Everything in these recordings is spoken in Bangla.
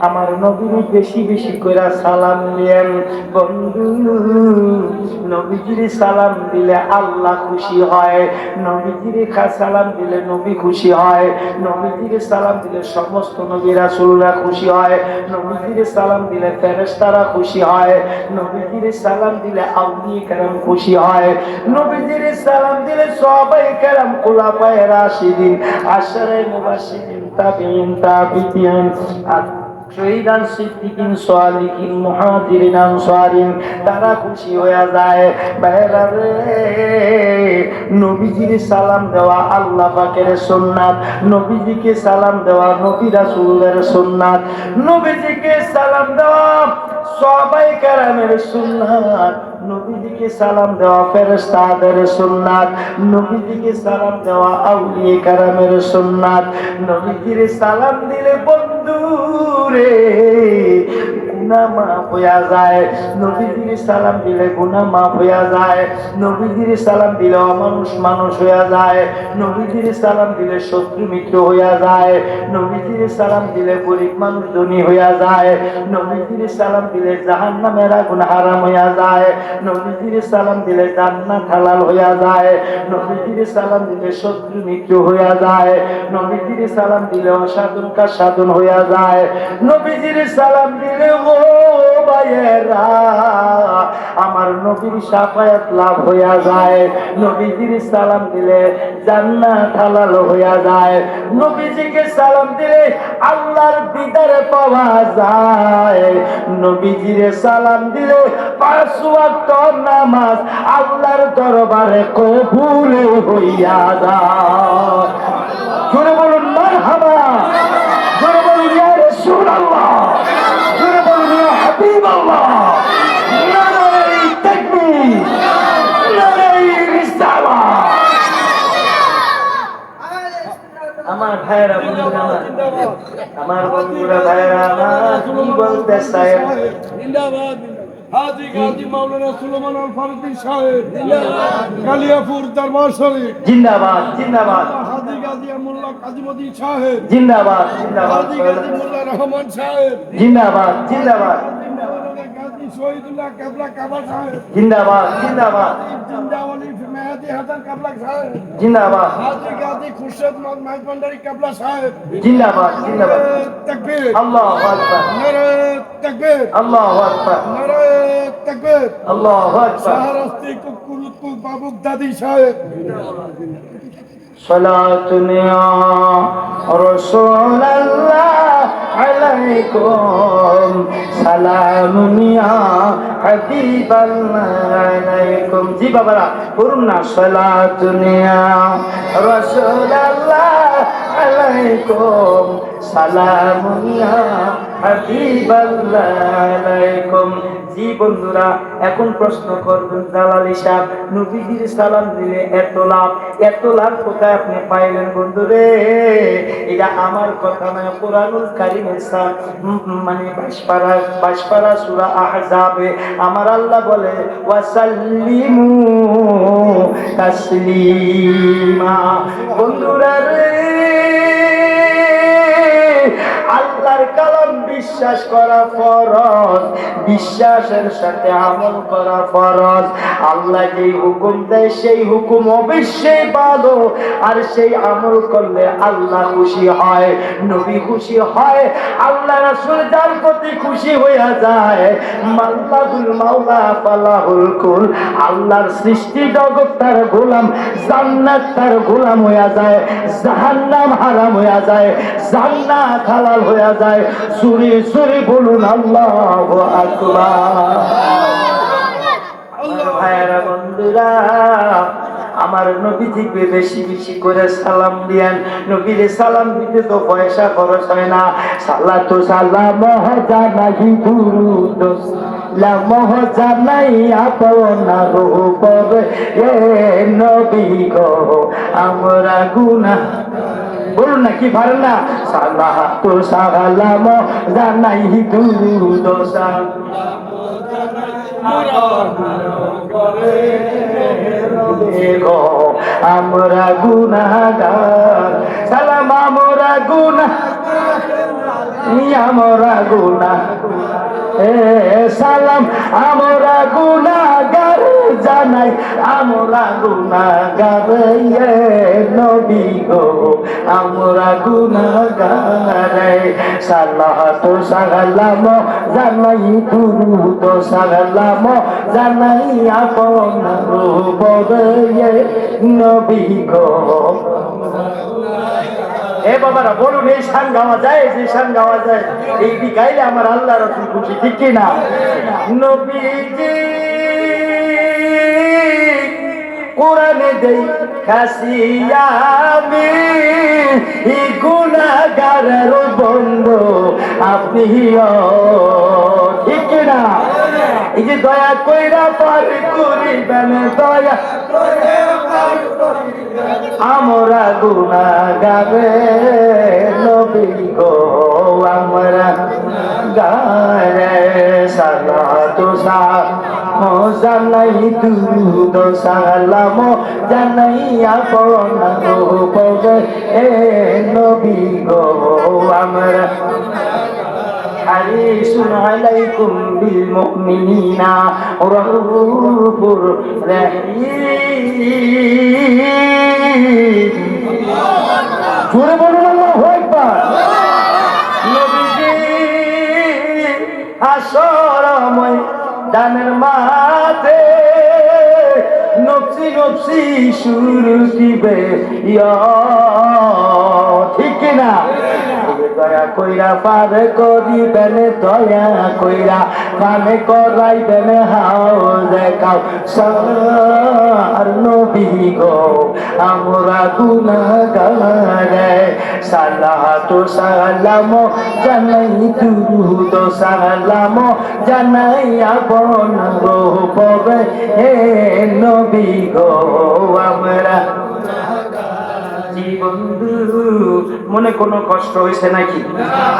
আমার নবীর বেশি বেশি করে সালাম দিয়েন। বন্ধু, নবীজির সালাম দিলে আল্লাহ খুশি হয়। নবীজির সালাম দিলে নবী খুশি হয়। নবীজির সালাম দিলে সমস্ত নবী রাসূলরা খুশি হয়। নবীজির সালাম দিলে ফেরেশতারা খুশি হয়। নবীজির সালাম দিলে আউলিয়া কেরাম খুশি হয়। নবীজির সালাম দিলে সবাই কেরাম খোলাফায়ে রাশিদিন আশারে মুবাশশিরিন, তাবিঈন তাবিঈন। আর শহীদান সিদ্দিকিন সালিকিন, মুহাজিরিন, আনসারিন, তারা খুশি হয়ে যায়। রে, নবীজির সালাম দেওয়া আল্লাহ পাকের সুন্নাত, নবীজিকে সালাম দেওয়া নবী রাসূলের সুন্নাত, নবীজিকে সালাম দেওয়া সবাই কারামের সুন্নাত, নবীজিকে সালাম দেওয়া ফেরেশতাদের সুন্নাত, নবীজিকে সালাম দেওয়া আউলিয়া কারামের সুন্নাত, নবীজির সালাম দিলে বন্ধু রে গুনাহ মাফ দিলে গুনাহ মাফ হইয়া যায়। নবীজির সালাম দিলে অমানুষ মানুষ হইয়া যায়। নবীজির সালাম দিলে শত্রু মিত্র হইয়া যায়। নবীজির সালাম দিলে গরিব মানুষ ধনী যায়। নবীজির সালাম দিলে জাহান্নামের আগুন হারাম যায়। নবীজির সালাম দিলে জান্নাত হালাল হইয়া যায়। নবীজির সালাম দিলে শত্রু মিত্র হইয়া যায়। নবীজির সালাম দিলে অসাধন সাধন হইয়া যায়। নবীজির সালাম দিলে ও আমার নবীর সাফায়াত লাভ হইয়া যায়। নবীজির সালাম দিলে জান্নাত হালাল হইয়া যায়। নবীজিকে সালাম দিলে আল্লাহর দিদারে পাওয়া যায়। নবীজিরে সালাম দিলে পাঁচ ওয়াক্ত নামাজ আল্লাহর দরবারে কবুল হইয়া যায়। জোরে বলুন মারহাবা জোরে বলুন ইয়া রাসূলুল্লাহ জোরে বলুন ইয়া হাবিবাল্লাহ নারায়ে তাকবীর নারায়ে রিসালাহ ভাইয়েরা বন্ধুরা আমার। বন্ধুরা ভাইয়েরা আমার কি বলতে চায়? জিন্দাবাদ। হাজি গাজী মাওলানা সুলেমান আল ফারুকি সাহেব কালিয়াপুর দরবার শরীফ। জিন্দাবাদ জিন্দাবাদ। হাজি গাজী মোল্লা কাজীমদি সাহেব। জিন্দাবাদ জিন্দাবাদ। হাজি গাজী মোল্লা রহমান সাহেব। জিন্দাবাদ জিন্দাবাদ। মাওলানা গাজী শহীদুল্লাহ কাবলা কাবা সাহেব। জিন্দাবাদ জিন্দাবাদ। জিন্দাওয়ালি মেহাদি আলাইকুম সালামুন ইয়া হাবিবাল্লাহ আলাইকুম। জি বাবারা করুন না সালাতুন ইয়া রাসূলুল্লাহ আলাইকুম সালামুন ইয়া হাবিবাল্লাহ আলাইকুম। জি বন্ধুরা এখন প্রশ্ন করবেন দালালি সাহেব নবীজির সালাম দিলে এত লাভ এত লাভ কোথায় আপনি পাইলেন বন্ধুরে? এটা আমার কথা নয় কোরআনুল কারিমের সা- উম, উম, মানে বাসপাড়া বাসপাড়া সুরা আহজাবে। আমার আল্লাহ বলে ওয়াসাল্লিমু তাসলিমা। বন্ধুরা রে বিশ্বাস করা ফরজ, বিশ্বাসের সাথে আমল করা ফরজ। আল্লাহ যেই হুকুম দেয়, সেই হুকুম অবশ্যই ভালো আর সেই আমল করলে আল্লাহ খুশি হয়, নবী খুশি হয়, আল্লাহ রাসূল যার প্রতি খুশি হইয়া যায়। মাল্লাহুল মাওলা ফালাহুল কুল, আল্লাহর সৃষ্টি জগৎ তার গোলাম, জান্নাত তার গোলাম হইয়া যায়, জাহান্নাম হারাম হইয়া যায়। জান্নাত হালাল হইয়া যায়। সুরে সুরে বলুন আল্লাহু ভাইয়েরা বন্ধুরা আমার নবীজিকে বেশি বেশি করে সালাম দিয়েন। নবীরে সালাম দিতে তো পয়সা খরচ হয় না। সালা তো সালাম জানাই দুরুদ। লামহ জানাই আপনার উপর। এ নবী গো আমরা গুনা বলুন না, কি পারেন না? সালাহ তো সালাম, জানাই দুরুদ গো আমরা গুনাগার সালাম, আমরা গুনা আমরা গুনা সালাম, আমরা গুনাগার জানাই, আমরা গুনাগার নবী গো, আমরা গুনাগার সালাহ তো সালাম জানাই তো সালাম জানাই আপনার বদে নবী গো। এ বাবারা, বলুন, এই শান গাওয়া যায়, যে শান গাওয়া যায়? এইটি গাইলে আমার আল্লাহ রসুল খুশি, ঠিক কি না? নবীজি, কোরআনে দেই খাসিয়ামি ই গুনাগারের বন্ধু আপনি ঠিক না? এই যে দয়া কইরা পার করিবেন, দয়া আমরা গুনাগারে নবী গো আমরা গারে সালাতু সালাম জানাই দুরুদ সালাম জানাই আপনার উপরে এ নবী গো আমরা حريص عليكم بالمؤمنين رؤوف رحيم জোরে বলুন আল্লাহু নবীজি আসরময় দানের মাতে নফসি নফসি শুরু দিবে। ইয়া দয়া কইরা পার করিবেন, দয়া কইরা পানে করাইবেন হাও দেখাও সার নবী গো। আমরা গুনাগারে সালাহ তো সালাম জানাই, দুরুদ সালাম জানাই, আপন রূপবে হে নবী গো। আমরা মনে কোনো কষ্ট হয়েছে নাকি?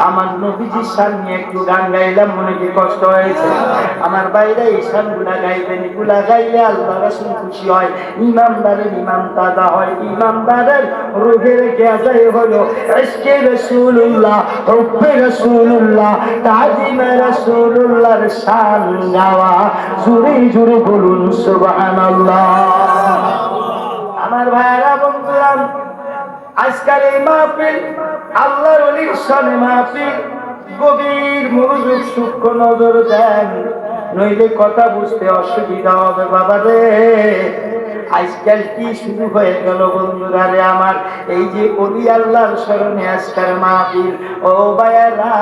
আমার নবীজির সামনে একটু গান গাইলাম, মনে কি কষ্ট হয়েছে? আমার বাইরে এই গুলা গাইবেন, এগুলা গাইলে আল্লাহ রাসুল খুশি হয়। ইমামদারের ইমাম দাদা হয়, ইমামদারের রোগের গেজাই হলো হুব্বে রাসূলুল্লাহ তাজিমে রাসূলুল্লাহর শান গাওয়া। জুরে জুরে বলুন আমার ভাইরা, বন্ধুরা আজকাল এই মাহফিল আল্লাহ অলির সনে মাহফিল। গভীর মনোযোগ, সূক্ষ্ম নজর দেন। নইলে কথা বুঝতে অসুবিধা হবে, বাবা রে। আজকাল কি শুরু হয়ে গেল বন্ধুরা রে আমার? এই যে অলি আল্লাহর স্মরণে আজকাল মাহফিল, ও বায়ারা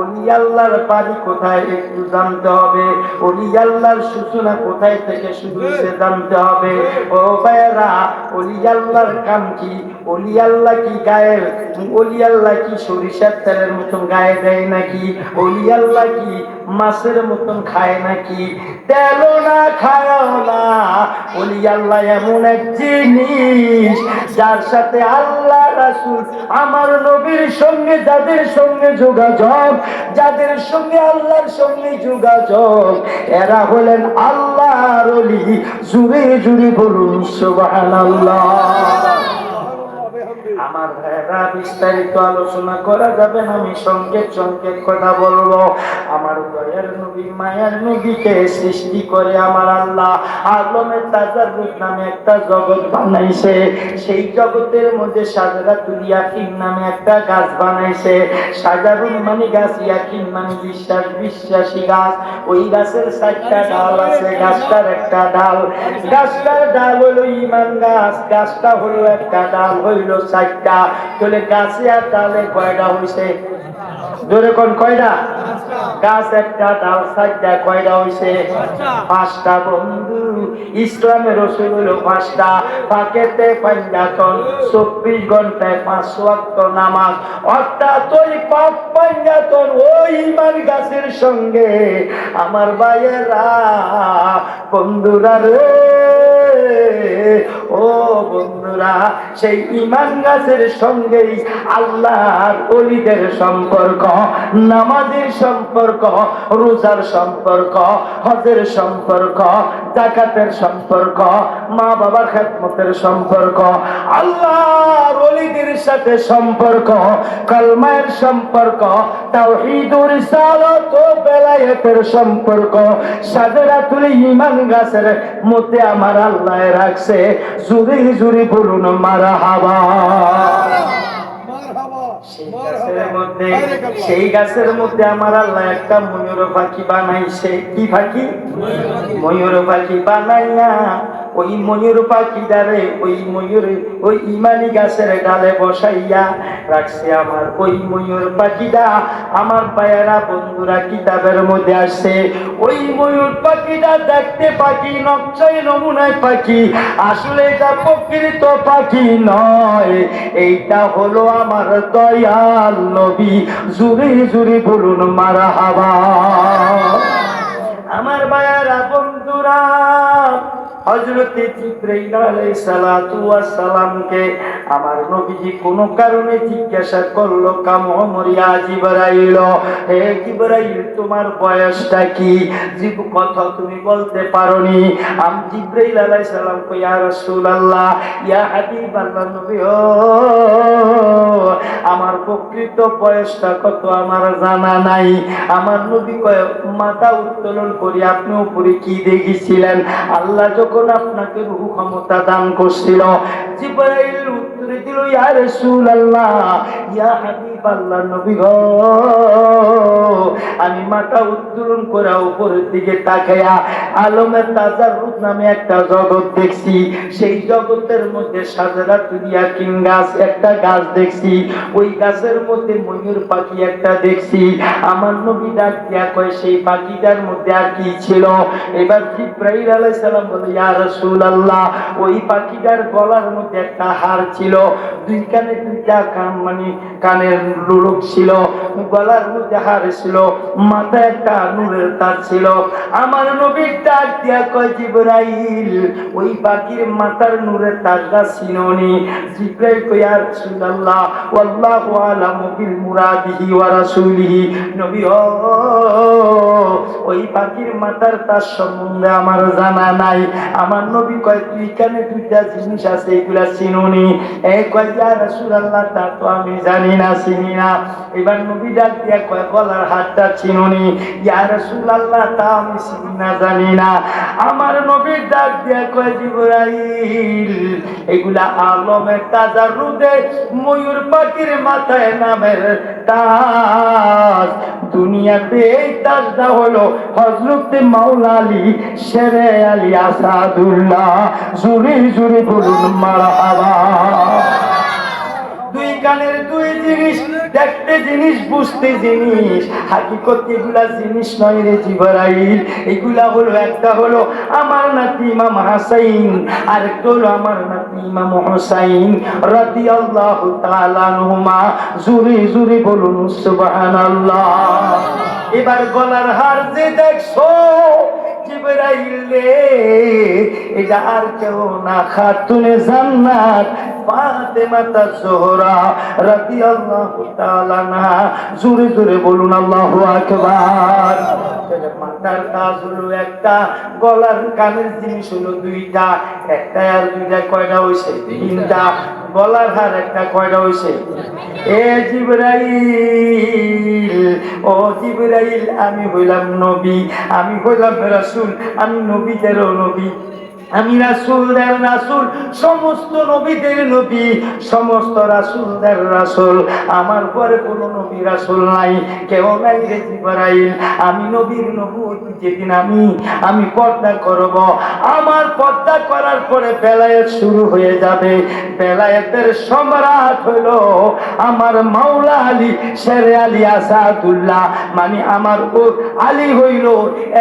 অলি আল্লাহর পানি কোথায় একটু জানতে হবে। অলি আল্লাহর সূচনা কোথায় থেকে শুরু হয়েছে জানতে হবে। ও বায়ারা অলি আল্লাহর কাম কি? অলি আল্লাহ কি গায়ের অলি আল্লাহ কি সরিষার তেলের মতন গায়ে দেয় নাকি? অলি আল্লাহ কি মাছের মতন খায় নাকি? তেলও না খায়ও না অলি আল্লাহ এমন এক জিনিস যার সাথে আল্লাহ রাসুল আমার নবীর সঙ্গে, যাদের সঙ্গে যোগাযোগ, যাদের সঙ্গে আল্লাহর সঙ্গে যোগাযোগ, এরা হলেন আল্লাহর অলি জুড়ে জুড়ে বলুন, সুবহানাল্লাহ। আমার ভাইরা বিস্তারিত আলোচনা করা যাবে আমি সংকেত সংকেত কথা বলব। আমার দয়ার নবী, মায়ার নবীকে সৃষ্টি করে আমার আল্লাহ আলমের তাজার নামে একটা জগৎ বানাইছে। সেই জগতের মধ্যে সাজারাতুল ইয়াকিন নামে একটা গাছ বানাইছে। সাজারুল মানে গাছ, ইয়াকিন মানে বিশ্বাস, বিশ্বাসী গাছ। ওই গাছের চারটা ডাল আছে, গাছটার একটা ডাল। গাছটার ডাল হলো ইমান গাছ, গাছটা হলো একটা ডাল, হইল চারটা। তাহলে গাছে আর ডালে কয়টা হইছে? জোরে কোন কয়টা গাছ একটা ডাল চারটা কয়টা হইছে? পাঁচটা। বন্ধু। ইসলামের রসুল হলো পাঁচটা। পাকেতে পাঞ্জাতন চব্বিশ ঘন্টায় পাঁচ ওয়াক্ত নামাজ। অর্থাৎ ওই পাপ পাঞ্জাতন ওই ইমান গাছের সঙ্গে। আমার ভাইয়েরা বন্ধুরা রে ও বন্ধুরা, সেই ইমান গাছের সঙ্গেই আল্লাহর অলিদের সম্পর্ক, নামাজের সম্পর্ক, রোজার সম্পর্ক, হজের সম্পর্ক, জাকাতের সম্পর্ক মা বাবার খেদমতের সম্পর্ক, আল্লাহর অলিদের সাথে সম্পর্ক, কলমায়ের সম্পর্ক, তাওহীদুর রিসালাত ও বেলায়েতের সম্পর্ক সাদরাতুল ইমান গাছের মধ্যে আমার আল্লাহ রাখছে জুরি জুরি বলুন গাছের মধ্যে সেই গাছের মধ্যে আমার আল্লাহ একটা ময়ূর পাখি বানাইছে। কি পাখি। ময়ূর পাখি বানাইয়া ওই ময়ূর পাখি পাখিটারে ওই ময়ূর, ওই ইমানি গাছের ডালে বসাইয়া রাখছে আমার ওই ময়ূর পাখিটা। আমার পায়েরা বন্ধুরা কিতাবের মধ্যে আসছে, ওই ময়ূর পাখিটা দেখতে পাখি নকশাই নমুনায় পাখি। আসলে এটা প্রকৃত পাখি নয়, এইটা হলো আমার দয়াল নবী। জুরি জুরি বলুন মারা হাবা আমার বায়ারা বন্ধুরা হজরতে জিব্রাইল আলাইহিস সালাতু ওয়াস সালামকে আমার নবীজি কোন কারণে জিজ্ঞাসা করল, কাম মরিয়া জিবরাইল? হে জিবরাইল, তোমার বয়সটা কি? জীব, কথা তুমি বলতে পারোনি। আম জিব্রাইল আলাইহিস সালাম কই, ইয়া রাসূলুল্লাহ? ইয়া হাবিবাল্লাহ নবী আমার প্রকৃত বয়সটা কত আমার জানা নাই। আমার নবী কয়, মাথা উত্তোলন করি, আপনি উপরে কি দেখেছিলেন? আল্লাহ যখন আপনাকে রূহ ক্ষমতা দান করছিল উত্তরে দিল, ইয়া রাসূলুল্লাহ, ইয়া হাবিবাল্লাহ নবী গো, আমি মাথা উত্তোলন করে উপরের দিকে তাকাইয়া আলমের তাজারুদ নামে একটা জগৎ দেখছি। সেই জগতের মধ্যে সাজারা তুলিয়া কিং গাছ, একটা গাছ দেখছি। ওই গাছের মধ্যে ময়ূর পাখি একটা দেখছি। আমার নবী ডাক দিয়া কয়, সেই পাখিটার মধ্যে আর কি ছিল? এবার জিব্রাইল আলাইহিস সালাম বলে, ইয়া রাসূলুল্লাহ, ওই পাখিটার গলার মধ্যে একটা হার ছিল। দুই কানে দুইটা কান মানে কানের লুলুক ছিল, গলার মধ্যে হার ছিল, মাথায় একটা নূরের তাজ ছিল। আমার নবীর ডাক দিয়া কয়, জিব্রাইল, ওই পাখির মাথার নূরের তাজটা ছিলনি জিব্রাইল কয় ইয়া রাসূলুল্লাহ ওয়াল্লাহু আলামু বিল মুরাদিহি ওয়া রাসূলিহি। নবী, ও, ওই পাখির মাথার তার সম্বন্ধে আমার জানা নাই। আমার নবী কয় তুই কানে দুইটা জিনিস আছে, এগুলা চিনুনি। এ কয় রাসূলুল্লাহ, তা তো আমি জানি না, চিনি না। দিয়া কয় হাতটা ইয়া তা আমি চিনি না, জানি না। আমার দিয়া কয় এগুলা আলমের তাজা রুদে ময়ূর পাখির মাথায় নামের তাজ। দুনিয়াতে এই তাজটা হলো হজরতে মাওলা শেরে আলী আসাদুল্লাহ। জুরি জুরি বলুন, মারহাবা। দুই কানের দুই জিনিস, দেখতে জিনিস, বুঝতে জিনিস। হাকিকত এগুলা জিনিস নয় রে জিবরাইল। এগুলা হলো একটা হলো আমার নাতি ইমাম হাসাইন আর একটা হলো আমার নাতি ইমাম হোসাইন। আনহুমা, জুরি জুরি বলুন, সুবহানাল্লাহ। এবার গলার হার যে দেখছ, জিবরাইল রে, এটা আর কেউ না, খাতুনে জান্নাত। ফাতেমা তাজোহরা রাদিয়াল্লাহু তাআলা না জোরে জোরে বলুন, আল্লাহু আকবার। মাথার কাজ হলো একটা, গলার কানের জিনিস হলো দুইটা, একটা আর দুইটা, কয়টা হইছে? তিনটা। গলার হার একটা, কয়টা হইছে? এ জিবরাইল, ও জিবরাইল, আমি হইলাম নবী, আমি হইলাম রাসূল, আমি নবী নবীদেরও নবী। আমি রাসূলদের রাসুল, সমস্ত নবীদের নবী, সমস্ত রাসূলদের রাসূল। আমার পরে কোনো নবী রাসূল নাই, কেউ নাই রে আমি নবীর নবুয়ত যেদিন আমি আমি পর্দা করব। আমার পর্দা করার পরে বেলায়েত শুরু হয়ে যাবে। বেলায়েতের সম্রাট হলো আমার মাওলা আলী, শেরে আলী আসাদুল্লাহ। মানে আমার ও আলী হইল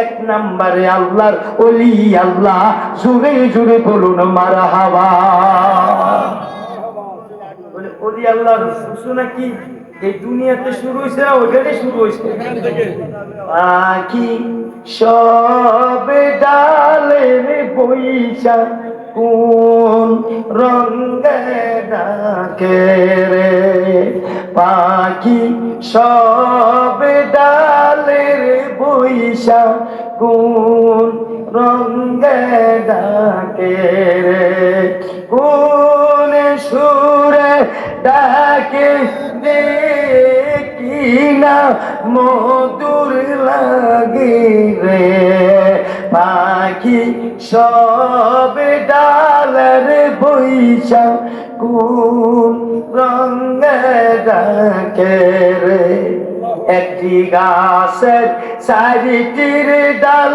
এক নম্বরে আল্লাহর অলি আল্লাহ। জুড়ে জুড়ে বলুন মারা হাওয়া। অলি আল্লাহর শুনে কি? এই দুনিয়াতে শুরু হয়েছে না ওইখানে শুরু হয়েছে? পাখি সবে ডালে বইসা কোন রঙ্গে ডাকে রে? পাখি সব ডালের বৈশা, কোন রঙ্গে ডাকে রে কোন সুরে ডাকে দেখি না মধুর লাগে রে। পাখি সব ডালের বৈশা কোন রঙে ডাকে রে। একটি গাছের চারিটির ডাল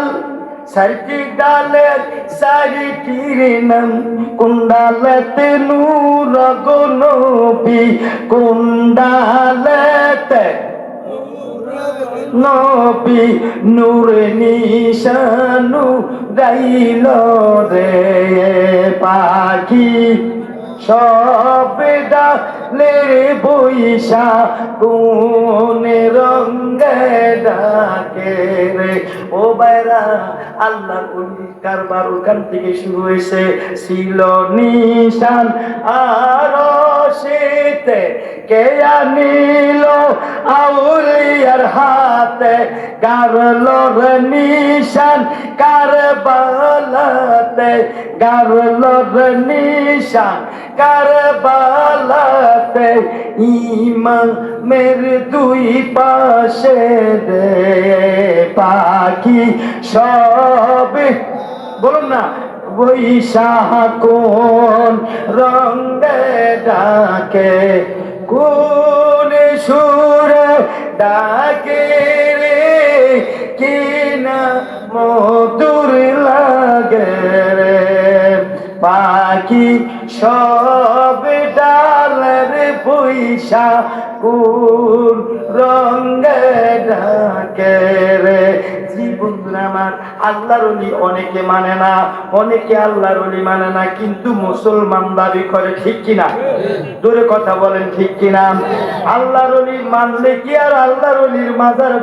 চারিটি ডালের চারিটির নাম কুন্ডালেতে নূর গনবি কুন্ডালেতে নবী নূর নিশানু গাইল রে পাখি। সব ডালের বৈশা, কোন রঙ্গে ডাকে রে। ও বাইরা আল্লাহ উনি কারবার ওখান থেকে শুরু হয়েছে। ছিল নিশান, আর শীতে কে আনিল আউলিয়ার হাতে? গারলোর নিশান কারবালাতে, গারলোর নিশান কারবালাতে, ইমামের দুই পাশে রে পাখি সব। বলুন না বৈশাখ কোন রঙ্গে ডাকে, কোন সুরে ডাকে রে? কিনা মধুর লাগে রে? পাখি সব ডালের পয়সা কোন রঙ্গে ডাকে রে। জি বন্ধুরা আমার আল্লাহর অলি অনেকে মানে না, অনেকে আল্লাহর অলি মানে না, কিন্তু মুসলমান দাবি করে ঠিক কিনা? দূরে কথা বলেন ঠিক কিনা? আল্লাহর অলি মানলে কি আর আল্লাহর অলির মাজার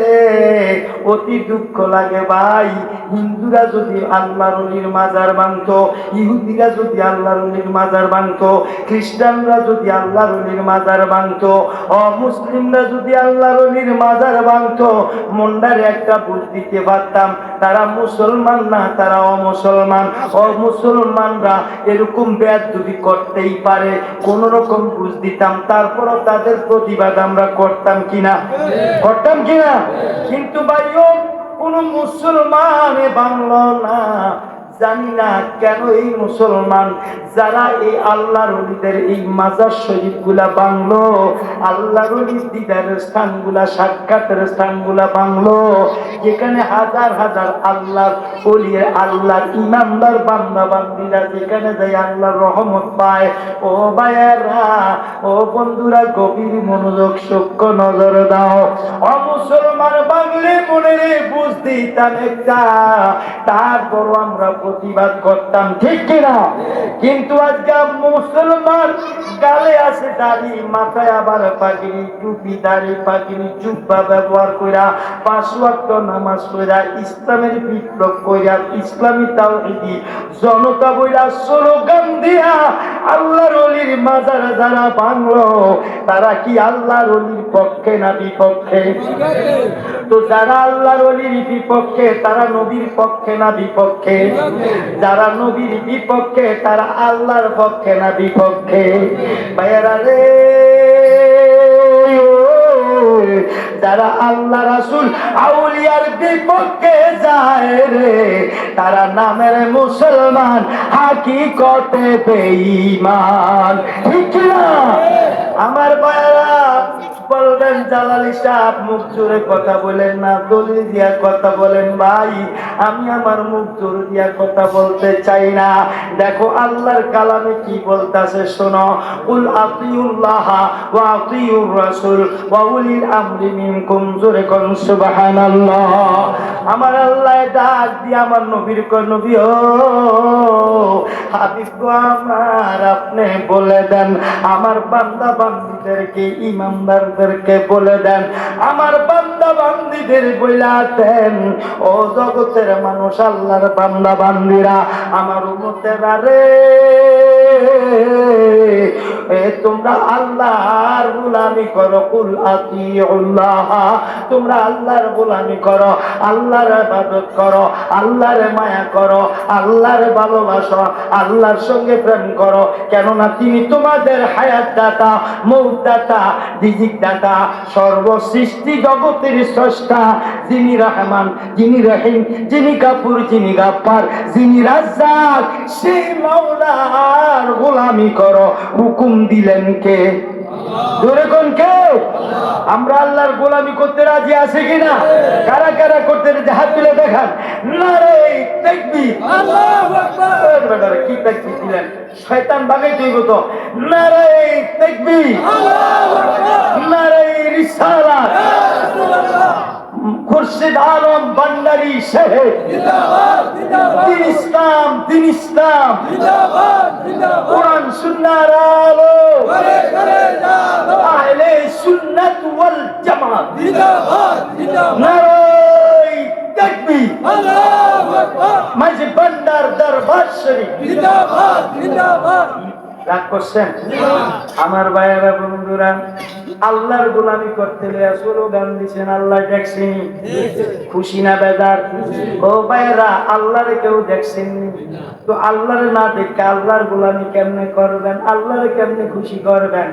রে, অতি দুঃখ লাগে ভাই। হিন্দুরা যদি আল্লাহর অলির মাজার ভাঙতো, ইহুদিরা যদি আল্লাহর অলির মাজার ভাঙতো, খ্রিস্টানরা যদি আল্লাহর অলির মাজার ভাঙতো, অমুসলিমরা যদি আল্লাহর অলির মাজার ভাঙতো মন্ডারে একটা বুঝ দিতে পারতাম তারা মুসলমান না তারা অমুসলমান। অমুসলমানরা এরকম বেদবি করতেই পারে কোন রকম বুঝ দিতাম তারপরও তাদের প্রতিবাদ আমরা করতাম কিনা? করতাম কিনা? কিন্তু ভাইও কোন মুসলমান বাংলা না জানি না কেন এই মুসলমান, যারা এই আল্লাহর অলিদের এই মাজার শরীফগুলা বাংলো, আল্লাহর অলির দিদারের স্থানগুলা, সাক্ষাতের স্থানগুলা বাংলো, যেখানে হাজার হাজার আল্লাহর অলির, আল্লাহর ইমানদার বান্দা বান্দিরা যেখানে যায় আল্লাহর রহমত পায়। ও ভাইয়েরা, ও বন্ধুরা, গভীর মনোযোগ, সূক্ষ্ম নজর দাও। ও মুসলমান বাংলে মনে রে বুঝ দিতাম একটা তারপরও আমরা প্রতিবাদ করতাম, ঠিক কিনা? কিন্তু আজকে মুসলমান, গালে আছে দাড়ি, মাথায় আবার পাগড়ি, টুপি, দাড়ি, পাগড়ি, জুব্বা ব্যবহার কইরা, পাঁচ ওয়াক্ত নামাজ কইরা ইসলামের বিপ্লব কইরা, ইসলামী তাওহীদি, জনতা বইরা স্লোগান দিয়া আল্লাহর অলির মাজার যারা বাংলো তারা কি আল্লাহর অলির পক্ষে না বিপক্ষে? তো যারা আল্লাহর অলির বিপক্ষে, তারা নবীর পক্ষে না বিপক্ষে? যারা নবীর বিপক্ষে, তারা আল্লাহর পক্ষে না বিপক্ষে? ভাইয়েরা রে, যারা আল্লাহ রাসুল আউলিয়ার বিপক্ষে যায় রে, তারা নামের মুসলমান হাকি হাকিকতে বেঈমান। ঠিক না আমার ভাইয়েরা বলবেন, জালালি সাহেব, মুখ জোরে কথা বলেন না, দলিল দিয়া কথা বলেন ভাই। আমি আমার মুখ জোর দিয়া কথা বলতে চাই না। দেখো, আল্লাহর কালামে কি বলতাছে শোনো। উল আতিউল্লাহ ওয়া আতিউর রাসূল ওয়া উলিল আমরি মিনকুম। জোরে কোন, সুবহানাল্লাহ। আমার আল্লাহ ডাক দিয়ে আমার নবীর কয়, নবী ও হাবিব গো, আমার আপনি বলে দেন, আমার বান্দা বান্দীদেরকে ইমানদারদেরকে বলে দেন, আমার বান্দা বান্দিদের বইলা দেন। ও জগতের মানুষ, আল্লাহর বান্দা বান্দিরা আমার উমতেরা রে। এ তোমরা আল্লাহর গোলামি করো, কুল আতিউল্লাহ। তোমরা আল্লাহর গোলামি করো, আল্লাহর করো, আল্লাহর মায়া করো, আল্লাহর ভালোবাসো, আল্লাহর সঙ্গে প্রেম করো। কেননা তিনি তোমাদের হায়াত দাতা দাতা দাতা সর্বসৃষ্টি জগতের স্রষ্টা, যিনি রহমান, যিনি রহিম, যিনি কাপুর যিনি গাপ্পার যিনি রাজ্জাক, সেই মাওলার গোলামি করো, হুকুম দিলেন কে? জোরে কোন কে? আমরা আল্লাহর গোলামি করতে রাজি আছে কিনা? কারা কারা করতে? হাত তুলে দেখান। এর কি দিলেন? শয়তান বাগাই তুই তো। রিসালাত। খুরশিদ আলম ভান্ডারী সাহেব দিন ইসলাম দিন ইসলাম। কোরআন সুন্নার আলো। আহলে সুন্নাত ওয়াল জামাত। নারাই তাকবীর। মাঝে ভান্ডার দরবার শরীফ। রাগ করছেন? আমার ভাইয়েরা, বন্ধুরা, আল্লাহর গোলামি করতে লইয়া স্লোগান দিছেন, আল্লাহ দেখছেন খুশি না বেদার ও ভাইয়েরা, আল্লাহরে কেউ দেখছেন তো আল্লাহরে না দেখে আল্লাহর গোলামি কেমনে করবেন? আল্লাহরে কেমনে খুশি করবেন?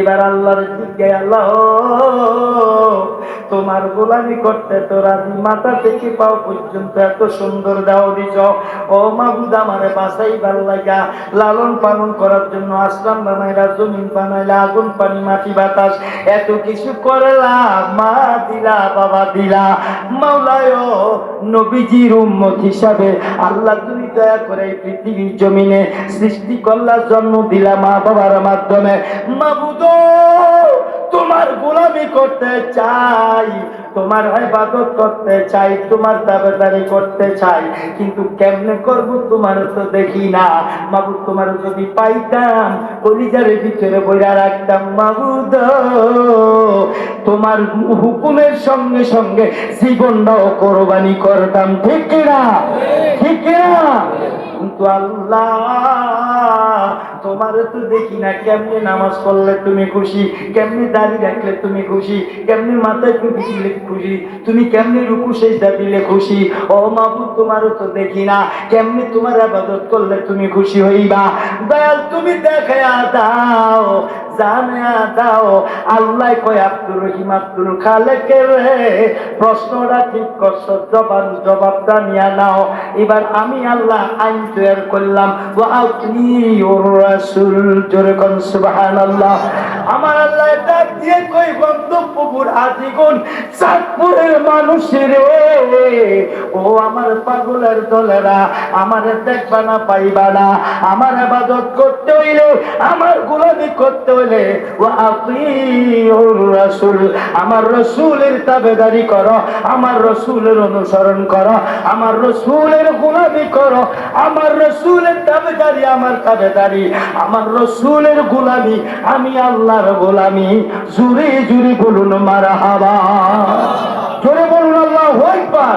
এবার আল্লাহর জিজ্ঞাসা, আল্লাহ, তোমার গোলামি করতে তো রাজি, মাথা থেকে পাও পর্যন্ত এত সুন্দর দাও দিছ। ও মাহবুদ আমারে বাসাই ভালো লাগা লালন পালন করার জন্য আসলাম জমিন বানাইলা আগুন, পানি, মাটি, বাতাস, এত কিছু করলাম, মা দিলা, বাবা দিলা। মাওলায় নবীজির উম্মত হিসাবে আল্লাহ তুমি দয়া করে এই পৃথিবীর জমিনে সৃষ্টি করলা, জন্ম দিলা মা বাবার মাধ্যমে। মাবুদ তোমার গোলামি করতে চাই। তোমার ইবাদত করতে চাই, তোমার দাবেদারি করতে চাই, কিন্তু কেমনে করব তোমার তো দেখি না। মাবুদ, তোমার যদি পাইতাম কলিজারের ভিতরে বইরা রাখতাম। মাবুদ, তোমার হুকুমের সঙ্গে সঙ্গে জীবনটাও কোরবানি করতাম। ঠিক না ঠিক না কিন্তু আল্লাহ, তোমার তো দেখি না কেমনি নামাজ পড়লে তুমি খুশি, কেমনি দাড়ি রাখলে তুমি খুশি, কেমনি মাথায় টুপি দিলে খুশি, তুমি কেমনি রুকু সেজদা দিলে খুশি? ও মাহবুব, তোমারও তো দেখি না কেমনি তোমার আবাদত করলে তুমি খুশি হইবা? দয়াল, তুমি দেখে দাও জানা দাও, আল্লাহ কয় আব্দুর রহিম, আব্দুল খালেকে প্রশ্নটা ঠিক করছ, জবান জবাবটা নিয়ে নাও। এবার আমি আল্লাহ আইন তৈরি করলাম ও আপনি ওর রাসূল জোরে কোন আমার আল্লাহ ডাক দিয়ে কই গন্তব্যপুর আজীবন চাঁদপুরের মানুষের ও আমার পাগলের দলেরা, আমার দেখবা না, পাইবা না। আমার আবাদত করতে হইলে, আমার গোলামি করতে আতিউর রাসূল, আমার রসুলের তাবেদারি করো, আমার রসুলের অনুসরণ করো, আমার রসুলের গোলামি করো, আমার রসুলের তাবেদারি আমার তাবেদারি, আমার রসুলের গোলামি, আমি আল্লাহর গোলামি। জুড়ে জুড়ে বলুন মারা হাবা জোরে বলুন, আল্লাহ আকবার।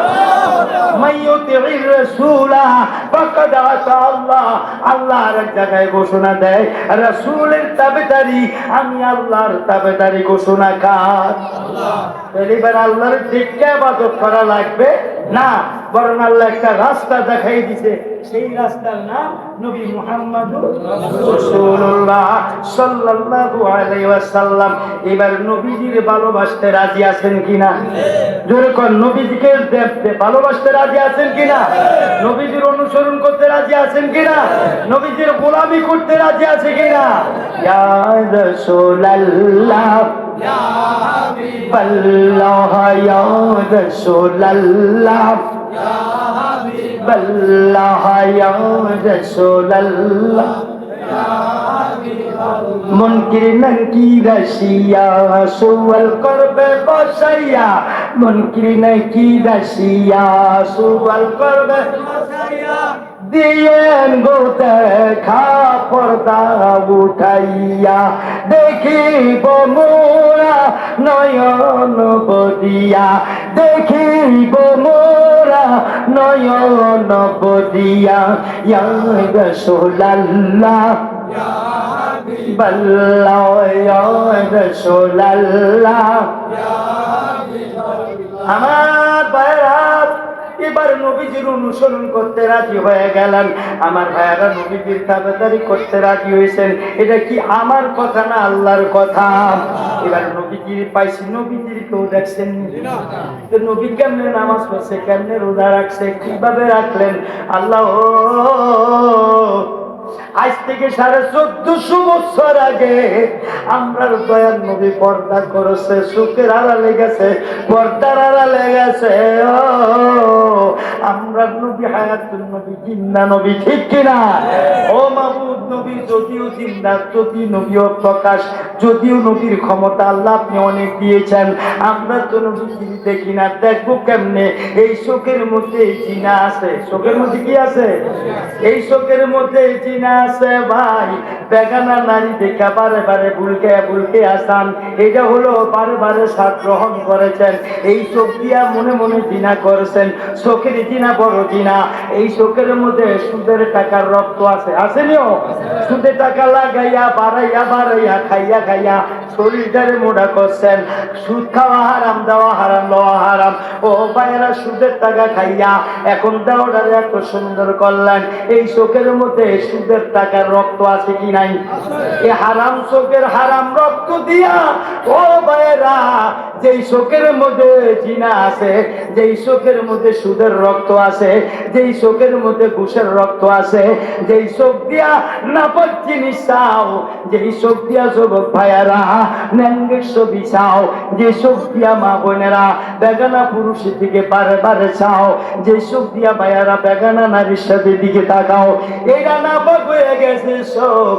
আল্লাহর এক জায়গায় ঘোষণা দেয় রাসূলের তাবেদারি আমি আল্লাহর তাবেদারি ঘোষণা কার। এবার আল্লাহর দিককে ইবাদত করা লাগবে? না। বরং আল্লাহ একটা রাস্তা দেখাই দিছে। সেই রাস্তার নাম নবী মুহাম্মদুর রাসূলুল্লাহ সাল্লাল্লাহু আলাইহি ওয়াসাল্লাম। এবার নবীজির ভালোবাসতে রাজি আছেন কিনা? জোরে কোন, নবীজিকে দেখতে ভালোবাসতে রাজি আছেন কিনা? নবীজির অনুসরণ করতে রাজি আছেন কিনা? নবীজির গোলামি করতে রাজি আছে কিনা? ইয়া রাসূলুল্লাহ বল্লাহ ইয়া রাসূলুল্লাহ। বল্লাহ রাসূলুল্লাহ মুনকির নকির রশিয়া সুয়াল করবে বসাইয়া। মুনকির নকির রশিয়া সুয়াল করবে দিয়েন গো দেখা পর্দা উঠাইয়া। দেখিব মোরা নয়ন বদিয়া। দেখিব মোরা নয়ন বদিয়া। রাসূলুল্লাহ। বল্লাহ ইয়া রাসূলুল্লাহ। আমার এবার নবীজির অনুসরণ করতে রাজি হয়ে গেলেন। আমার ভাইয়ারা নবীজির তাড়াতাড়ি করতে রাজি হয়েছেন। এটা কি আমার কথা না আল্লাহর কথা? এবার নবীজির পাইছি নবীজির কেউ দেখছেন তো নবী কেমনে নামাজ পড়ছে কেমনে রোজা রাখছে কীভাবে রাখলেন? আল্লাহ আজ থেকে সাড়ে চোদ্দশো বছর আগে আমরা দয়াল নবী পর্দা করেছে, সুখের আড়ালে গেছে, পর্দার আড়ালে গেছে। আমরা নবী হায়াতুল নবী জিন্দা নবী ঠিক কিনা? ও মাহবুব নবী, যদিও জিন্দা যদি নবীও প্রকাশ, যদিও নবীর ক্ষমতা আল্লাহ আপনি অনেক দিয়েছেন, আমরা তো নবী দেখি না। দেখব কেমনে? এই চোখের মধ্যে জিনা আছে। শোকের মধ্যে কি আছে? এই শোকের মধ্যে জিনা আছে ভাই। বেগানা নারী দেখা বারে বারে ভুলকে ভুলকে আসান। এটা হলো বারে বারে সাত গ্রহণ করেছেন। এই চোখ দিয়া মনে মনে দিনা করেছেন। চোখের দিনা বড় দিনা এই চোখের মধ্যে সুদের টাকার রক্ত আছে। আসেনিও সুদের টাকা লাগাইয়া, বাড়াইয়া বাড়াইয়া, খাইয়া খাইয়া। শরীরটারে মোটা করছেন। সুদ খাওয়া হারাম, দেওয়া হারাম লওয়া হারাম। ও বাইরা সুদের টাকা খাইয়া এখন দেওয়াটারে এত সুন্দর করলেন। এই চোখের মধ্যে সুদের টাকার রক্ত আছে কি নাই? এই হারাম চোখের হারাম রক্ত দিয়া, ও বাইরা যেই চোখের মধ্যে জিনা আছে, যেই চোখের মধ্যে সুদের রক্ত আছে, যেই চোখের মধ্যে ঘুষের রক্ত আছে, যেই চোখ দিয়া নাপক জিনিস চাও, যেই চোখ দিয়া যুবক ভাইয়ারা ন্যাঙ্গের ছবি চাও। যে চোখ দিয়া মা বোনেরা বেগানা পুরুষের দিকে বারে বারে চাও। যে চোখ দিয়া ভাইয়ারা বেগানা নারীর সাথে দিকে তাকাও। এরা না পাক হয়ে গেছে চোখ